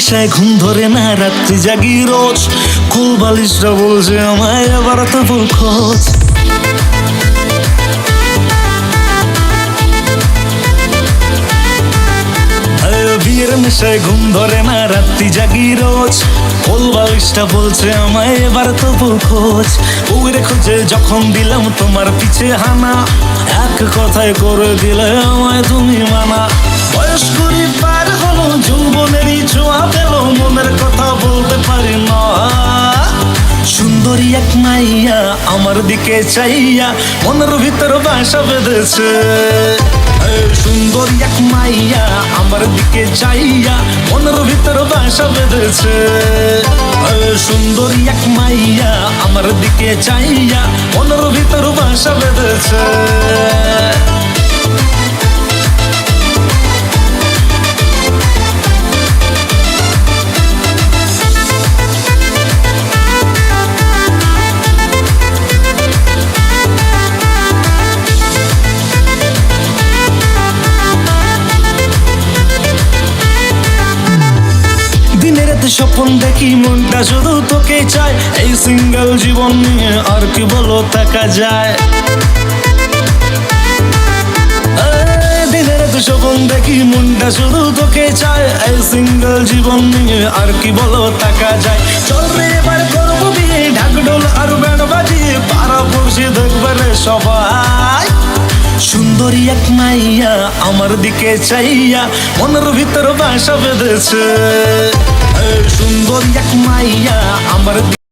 নেশায় ঘুম ধরে না, রাত্রি জাগি রোজ। কুল বালিশরা বলছে আমায়, আবার তো বল খোঁজ। বিয়ের নেশায় ঘুম ধরে না, রাত্রি জাগি রোজ। কোল বালিশটা বলছে আমায় এবার তো বল খোঁজ। উগরে খোঁজে যখন দিলাম তোমার পিছে হানা, এক কথায় করে দিলে আমায় তুমি মানা। বয়স কুড়ি পার হলো আমার দিকে চাইয়া, মনের ভিতর বাসা বেঁধেছে। সুন্দর এক মাইয়া, আমার দিকে চাইয়া, মনের ভিতর বাসা বেঁধেছে। সুন্দর এক মাইয়া, আমার দিকে চাইয়া, মনের ভিতর বাসা বেঁধেছে। স্বপ্ন দেখি মনটা শুধু তোকে চায়। এই সিঙ্গেল জীবন নিয়ে আর কি বলো থাকা যায়। দিনের রাতে স্বপ্ন দেখি মনটা শুধু তোকে চায়। এই সিঙ্গেল জীবন নিয়ে আর কি বলো থাকা যায়। চল রে, এবার করব বিয়ে। ঢাকডোল আর ব্যান্ড বাজিয়ে পাড়া পড়ছে দেখবে সবাই। সুন্দরী এক মাইয়া আমার দিকে চাইয়া, মনের ভিতর বাসা বেঁধেছে। এই সুন্দরী এক মাইয়া আমার